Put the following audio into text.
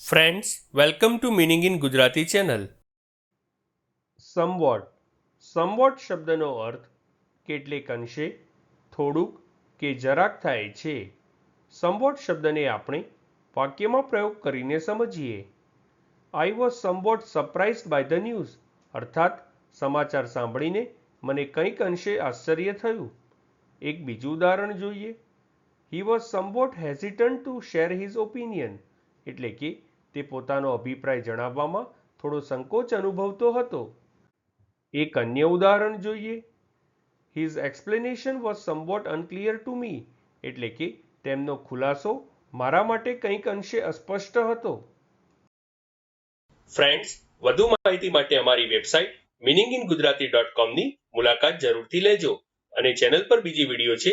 Friends welcome to meaning in Gujarati channel somewhat somewhat શબ્દનો અર્થ કેટલેક અંશે થોડુંક કે જરાક થાય છે. સમવોટ શબ્દને આપણે વાક્યમાં પ્રયોગ કરીને સમજીએ. I was somewhat surprised by the news અર્થાત સમાચાર સાંભળીને મને કંઈક અંશે આશ્ચર્ય થયું. એક બીજું ઉદાહરણ જોઈએ. He was somewhat hesitant to share his opinion એટલે કે તે પોતાનો અભિપ્રાય જણાવવામાં થોડો સંકોચ અનુભવતો હતો. એક અન્ય ઉદાહરણ જોઈએ. His explanation was somewhat unclear to me એટલે કે તેમનો ખુલાસો મારા માટે કંઈક અંશે અસ્પષ્ટ હતો. ફ્રેન્ડ્સ વધુ માહિતી માટે અમારી website meaning in Gujarati dot કોમની મુલાકાત જરૂરથી લેજો અને ચેનલ પર બીજી વીડિયો છે